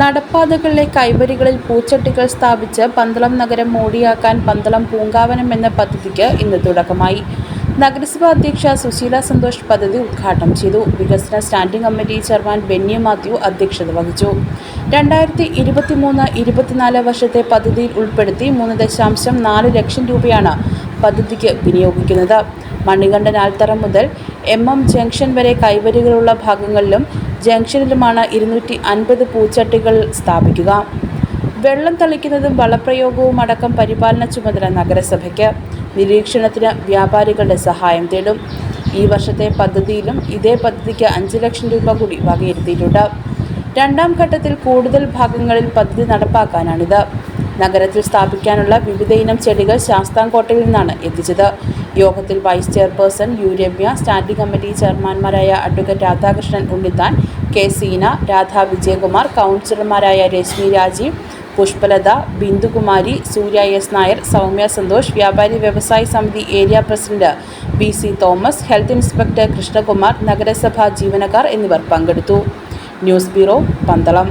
നടപ്പാതകളിലെ കൈവരികളിൽ പൂച്ചട്ടികൾ സ്ഥാപിച്ച് പന്തളം നഗരം മോടിയാക്കാൻ പന്തളം പൂങ്കാവനം എന്ന പദ്ധതിക്ക് ഇന്ന് തുടക്കമായി. നഗരസഭാ അധ്യക്ഷ സുശീല സന്തോഷ് പദ്ധതി ഉദ്ഘാടനം ചെയ്തു. വികസന standing committee chairman Benny Mathew അധ്യക്ഷത വഹിച്ചു. രണ്ടായിരത്തി ഇരുപത്തിമൂന്ന് ഇരുപത്തിനാല് വർഷത്തെ പദ്ധതിയിൽ ഉൾപ്പെടുത്തി മൂന്ന് ദശാംശം നാല് ലക്ഷം രൂപയാണ് പദ്ധതിക്ക് വിനിയോഗിക്കുന്നത്. മണികണ്ഠൻ ആൽത്തറ മുതൽ എം എം ജംഗ്ഷൻ വരെ കൈവരികളുള്ള ഭാഗങ്ങളിലും ജംഗ്ഷനിലുമാണ് ഇരുന്നൂറ്റി അൻപത് പൂച്ചട്ടികൾ സ്ഥാപിക്കുക. വെള്ളം തളിക്കുന്നതും വളപ്രയോഗവും അടക്കം പരിപാലന ചുമതല നഗരസഭയ്ക്ക് നിരീക്ഷണത്തിന് വ്യാപാരികളുടെ സഹായം തേടും. ഈ വർഷത്തെ പദ്ധതിയിലും ഇതേ പദ്ധതിക്ക് അഞ്ച് ലക്ഷം രൂപ കൂടി വകയിരുത്തിയിട്ടുണ്ട്. രണ്ടാം ഘട്ടത്തിൽ കൂടുതൽ ഭാഗങ്ങളിൽ പദ്ധതി നടപ്പാക്കാനാണിത്. നഗരത്തിൽ സ്ഥാപിക്കാനുള്ള വിവിധ ഇനം ചെടികൾ ശാസ്താംകോട്ടയിൽ നിന്നാണ് എത്തിച്ചത്. യോഗത്തിൽ vice chairperson U Ramya standing committee ചെയർമാൻമാരായ advocate Radhakrishnan Unnithan K Seena Radha Vijayakumar കൗൺസിലർമാരായ രശ്മി രാജീവ് പുഷ്പലത ബിന്ദുകുമാരി സൂര്യ എസ് നായർ സൗമ്യ സന്തോഷ് വ്യാപാരി വ്യവസായി സമിതി area president B C Thomas health inspector Krishnakumar നഗരസഭാ ജീവനക്കാർ എന്നിവർ പങ്കെടുത്തു. News bureau Pandalam.